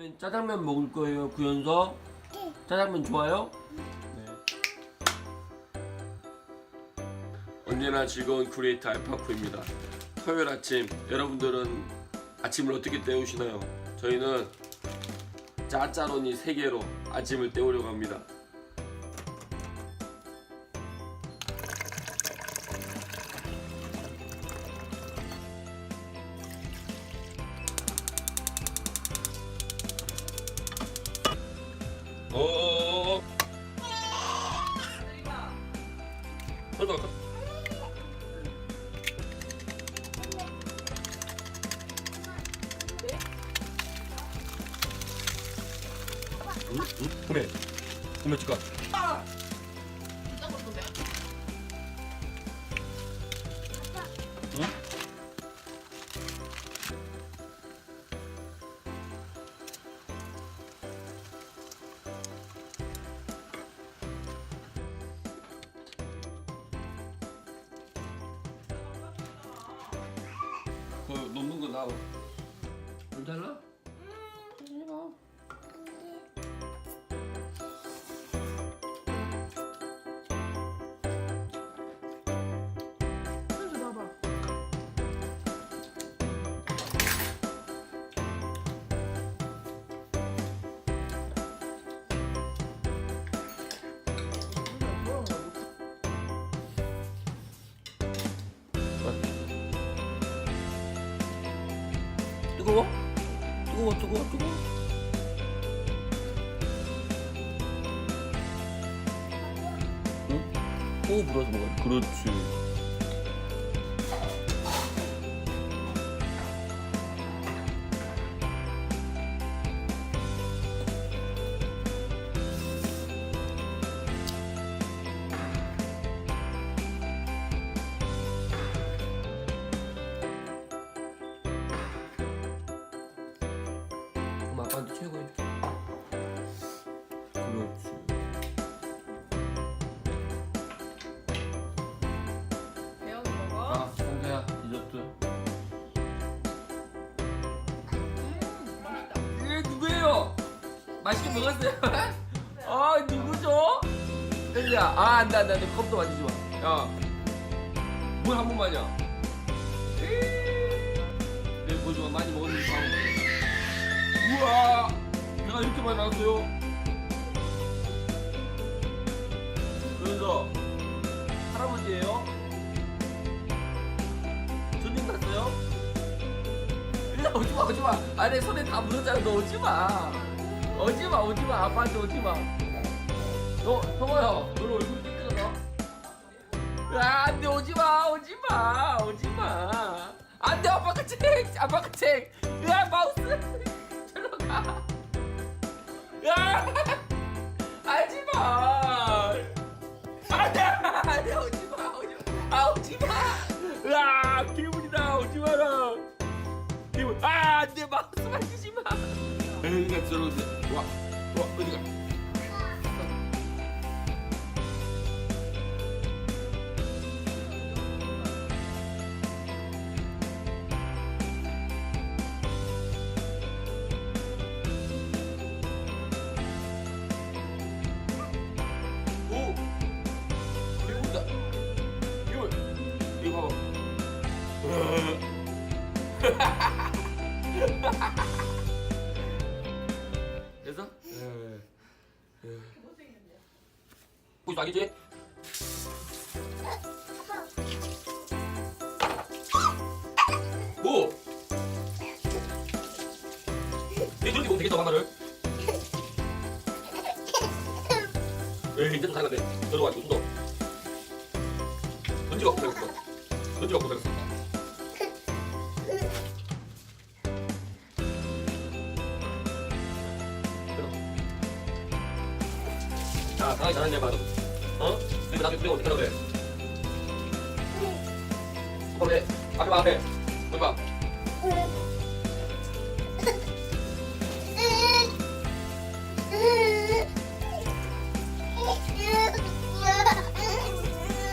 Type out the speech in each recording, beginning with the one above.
아침엔 짜장면 먹을 거예요, 구연서. 짜장면 좋아요? 네. 언제나 즐거운 크리에이터 알파쿠입니다. 토요일 아침 여러분들은 아침을 어떻게 때우시나요? 저희는 짜짜로니 3개로 아침을 때우려고 합니다. 어. 잠깐. 응? 응? 구매. 구매 치과. 그 놓는 거 나와. 괜찮아? 뜨거워? 뜨거워, 뜨거워, 뜨거워. 응? 호 불어서 먹어야 돼. 그렇지. 아빠한테 최고 해줄게. 그렇지. 배영이 먹어. 아, 성재야, 디저트. 이게 누구예요? 맛있게 먹었어요? 아, 누구죠? 현지야, 아, 안 돼, 안 돼, 안 돼. 컵도 만지지 마. 야, 물한 번만이야. 내 이렇게 많이 나왔어요. 그래서 할아버지예요? 손님 갔어요? 일단 오지마 오지마. 아래 손에 다 묻었잖아. 너 오지마. 오지마 오지마. 아빠한테 오지마. 너 형아야 너 얼굴 깨끗하다. 야 안돼 오지마 오지마 오지마. 안돼 아빠가 책 아빠가 책야 마우스 아 괴물이다. 오지 마라. 괴물 아 안돼. 마우스 만지지 마. 에이가 저러는데. 와 와 어디가 됐어? 보기 딱이지? 뭐? 왜 저렇게 못 되겠다 엄마를? 에이 이제 좀 살아야 돼 들어가지고 손도 던지고 고생했어 던지고 고생했어 자, 강하게 잘하는 봐. 어? 그리고 나중에 그리고 어떻게 하라고 그래? 그래. 앞에 봐, 앞에. 거기 봐.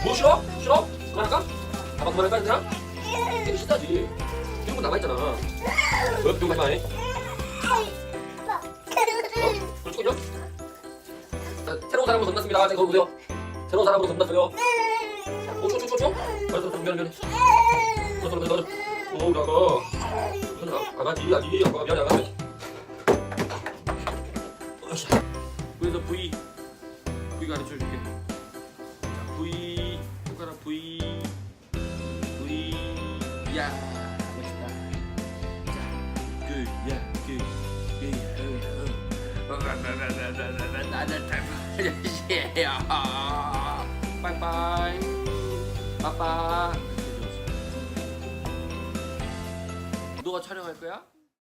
뭐 싫어? 싫어? 그만할까? 아빠 그만할까, 얘들아? 이거 싫다지. 거 남아있잖아. 어, 이거 하지 마. 나가자 거기 보세요 새로운 사람으로 접났어요 오초초초초 알았어 미안해 미안해 알았어 알았어 오 나가 아가지 아지 아빠가 미안해 아가지. 그래서 V V 가르쳐 줄게 자 V 손가락 V V 야 멋있다 자 그야 그 나는 아저씨야 빠이빠이 빠빠 너가 촬영할 거야?